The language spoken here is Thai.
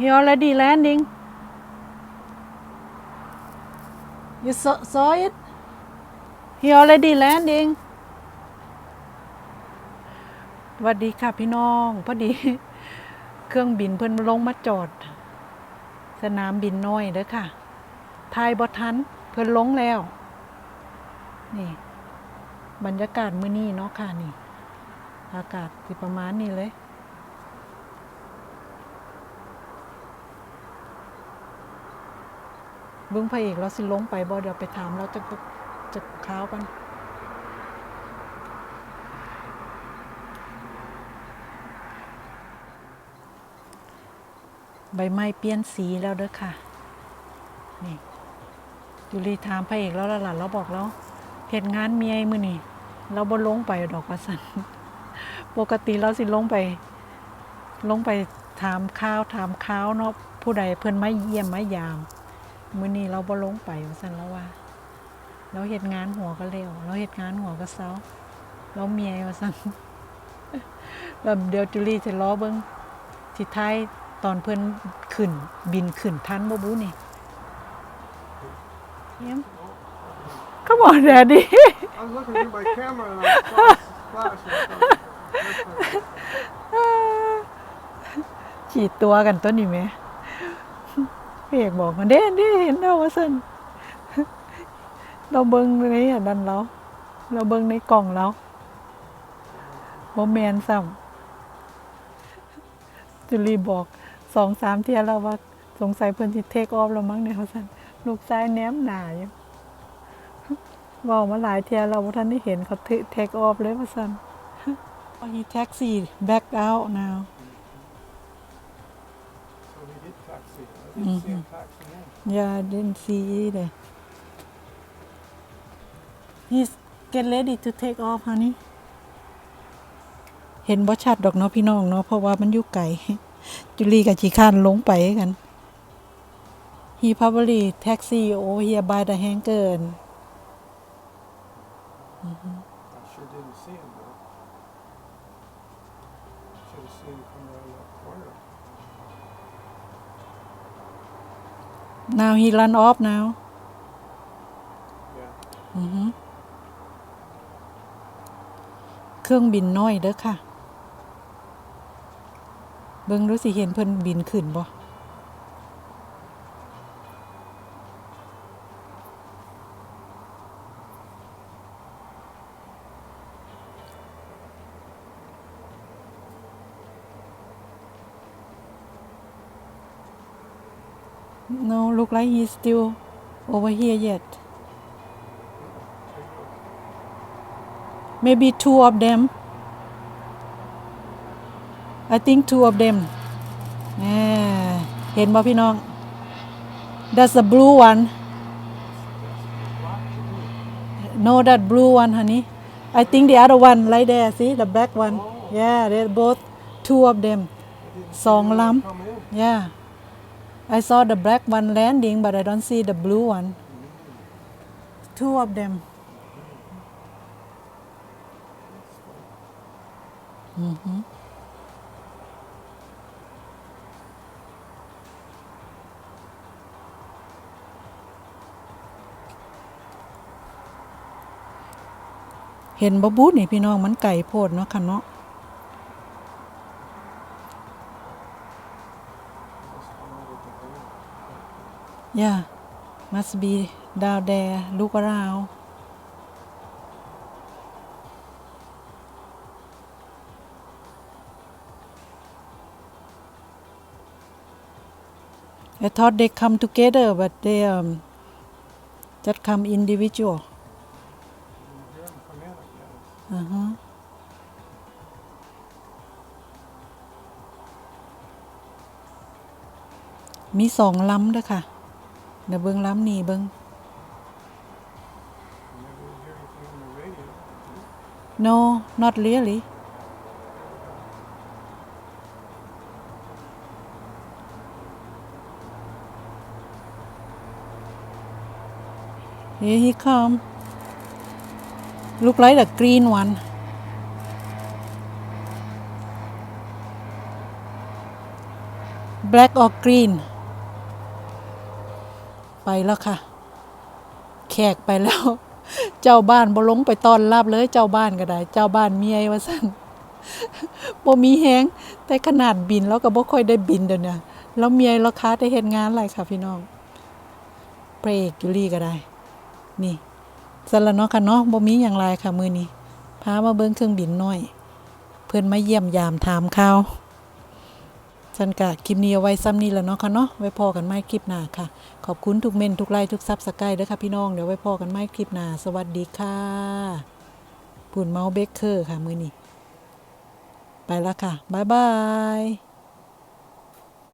he already landing you saw, saw it he already landing สวัสดีค่ะพี่น้อง พอดี เครื่องบินเพิ่นลงมาจอด สนามบินน้อยเด้อค่ะทายบ่ทัน เพิ่นลงแล้ว นี่ บรรยากาศมื้อนี้เนาะค่ะนี่ อากาศสิประมาณนี้เลย เบิ้งพระเอกเราสิลงไปบ่เดี๋ยวไปถามเราจะจะข้าวกันใบไม้เปลี่ยนสีแล้วเด้อค่ะ นี่จุลีถามพระเอกแล้วล่ะเราบอกแล้วเหตุงานเมียมือนี่เราบ่ลงไปดอกว่าสัน ปกติเราสิลงไป ลงไปถามข้าวถามข้าวเนาะผู้ใดเพิ่อนไมาเยี่ยมไมายาม มื้อนี้เราบ่ลงไปว่าซั่นแล้วว่า เราเฮ็ดงานหัวก็เร็วเราเฮ็ดงานหัวก็เซาเราเมียว่าซั่นแล้วเดี๋ยวจุลีจะรอเบิ่งสิท้ายตอนเพิ่นขึ้น บินขึ้นทันบ่บูนี่เยี่ยม Come on Daddy. I was looking through my camera and I saw flash. ฉีดตัวกันตัวนี้ไหม พี่เอกบอกมาเด้เด้เห็นเราว่าสันเราเบิ้งในอันนั้นเรา เราเบิ้งในกล่องเราโมแมนซ้ำจุลีบอกสองสามเทียแล้วว่า สงสัยเพิ่นสิเทคออฟแล้วมั้งเนี่ยเขาสันลูกชายแนมหนาอยู่ว่ามาหลายเทียเราบ่ท่านได้เห็นเขาเทคออฟเลยว่าสัน he taxi back out now Yeah, I didn't see either. He's get ready to take off, honey. เห็นบ่ชัดดอกเนาะพี่น้องเนาะเพราะว่ามันอยู่ไกลจุลีกับจีคร้านลงไปกัน He probably taxi over here by the hangar and I sure didn't see him now he run off now Yeah. อือฮึเครื่องบินน้อยเด้อค่ะ เบิ่งดูสิเห็นเพิ่นบินขึ้นบ่ No, look like he's still over here yet. Maybe two of them. I think two of them. แหม่เห็นบ่พี่น้อง That's the blue one. No, that blue one, honey. I think the other one right there, see the black one. Yeah, they're both two of them. สองล Come in. ำ Yeah. I saw the black one landing, but I don't see the blue one. Two of them. เห็นบบูนี่พี่น้อง มันไก่โพดเนาะค่ะเนาะ Yeah, must be down there. Look around. I thought they come together, but they um, just come individual. Uh huh. มีสองล้ำเด้อค่ะ เดี๋ยวเบิ้งลำนี่เบิ้ง Never hear anything on the radio. No, not really. Here he come. Look like the green one. black or green ไปแล้วค่ะ แขกไปแล้ว เจ้าบ้านบ่ลงไปต้อนรับเลย เจ้าบ้านก็ได้ เจ้าบ้านเมียว่าซั่นบ่มีแฮงแต่ขนาดบินแล้วก็บ่ค่อยได้บินเดี๋ยวนี้แล้วเมียราค้าได้เฮ็ดงานอะไรค่ะพี่น้องพระเอกยูรีก็ได้ นี่สละเนาะค่ะเนาะบ่มีหยังหลายค่ะมือนี้พามาเบิ่งเครื่องบินน้อย เพิ่อนมาเยี่ยมยามถามข่าว ฉันกะคลิปนี้เอาไว้ซ้ำนี้แล้วเนาะค่ะเนาะไว้พอกันไม่คลิปหน้าค่ะ ขอบคุณทุกเมนทุกไลค์ทุกซับสไครต์เด้อค่ะพี่น้องเดี๋ยวไว้พอกันไม่คลิปหน้าสวัสดีค่ะปุ่นเมาส์เบเกอร์ค่ะมื้อนี้ไปแล้วค่ะบ๊ายบาย